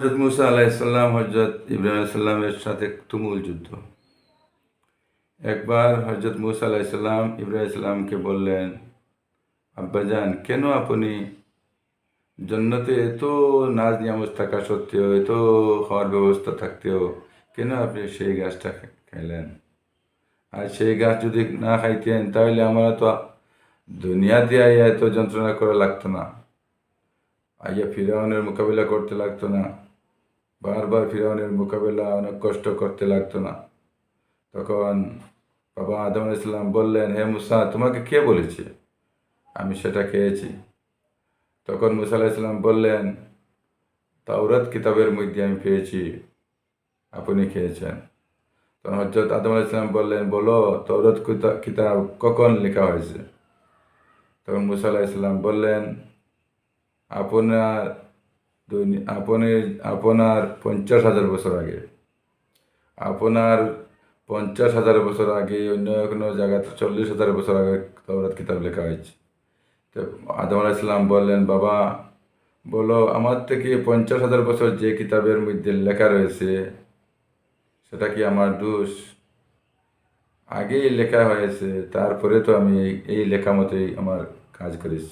হজরত মুসা আলাইসাল্লাম হজরত ইব্রাহিম সাল্লামের সাথে তুমুল যুদ্ধ। একবার হজরত মুসা আলাইসাল্লাম ইব্রাহিম সাল্লামকে বললেন আব্বাজান কেন আপনি জন্নতে এত নাজ নিয়ামত থাকা সত্ত্বেও, এত খাওয়ার ব্যবস্থা থাকতেও কেন আপনি সেই গাছটা খেলেন আর সেই গাছ যদি না খাইতেন, তাহলে আমরা তো দুনিয়াতে আইয়া এত যন্ত্রণা করা লাগতো না। আইয়া ফিরাউনের মোকাবিলা করতে লাগতো না। বারবার ফিরাউনের মোকাবেলা অনেক কষ্ট করতে লাগতো না। তখন বাবা আদম ইসলাম বললেন হে মুসা, তোমাকে কে বলেছে আমি সেটা খেয়েছি? তখন মুসা আলাইসাল্লাম বললেন, তাওরাত কিতাবের মধ্যে আমি পেয়েছি, আপনি খেয়েছেন। তখন হজরত আদম আলাইসাল্লাম বললেন, বলো তৌরত কিতাব কখন লেখা হয়েছে? তখন মুসা আলাইসাল্লাম বললেন, আপনার দুনি- আপনি আপনার পঞ্চাশ হাজার বছর আগে। আপনার পঞ্চাশ হাজার বছর আগে অন্য কোনো জায়গাতে চল্লিশ হাজার বছর আগে তৌরাত কিতাব লেখা হয়েছে। তো আদম আলাইসাল্লাম বললেন, বাবা, বলো, আমার থেকে পঞ্চাশ হাজার বছর যে কিতাবের মধ্যে লেখা রয়েছে, সেটা কি আমার দোষ? আগেই লেখা হয়েছে, তারপরে তো আমি এই লেখা মতোই আমার কাজ করেছি।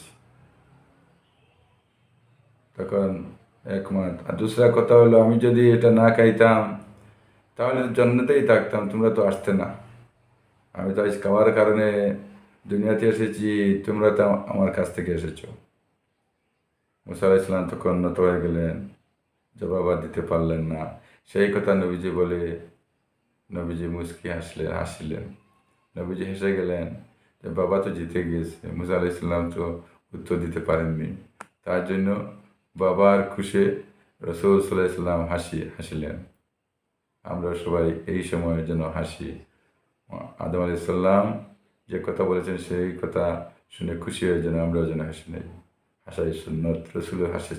তখন একমত আর দুসরা কথা হলো, আমি যদি এটা না খাইতাম, তাহলে জন্মতেই থাকতাম, তোমরা তো আসতে না। আমি তো আজ খাওয়ার কারণে দুনিয়াতে এসেছি, তোমরা তো আমার কাছ থেকে এসেছ। মুসা ইসলাম তখন নত হয়ে গেলেন, জবাব দিতে পারলেন না। সেই কথা নবীজি বলে, নবীজি মুস্কি হাসলেন হাসিলেন। নবীজি হেসে গেলেন যে বাবা তো জিতে গিয়েছে। মুসা ইসলাম তো উত্তর দিতে পারেননি। তার জন্য বাবার খুশে রসুল সাল্লাহ হাসি, হাসিলেন। আমরা সবাই এই সময়ের জন্য হাসি। আদম আলি সাল্লাম যে কথা বলেছেন, সেই কথা শুনে খুশি হয়ে যেন আমরাও যেন হাসি নেই। হাসাই সুন্নত রসুল হাসে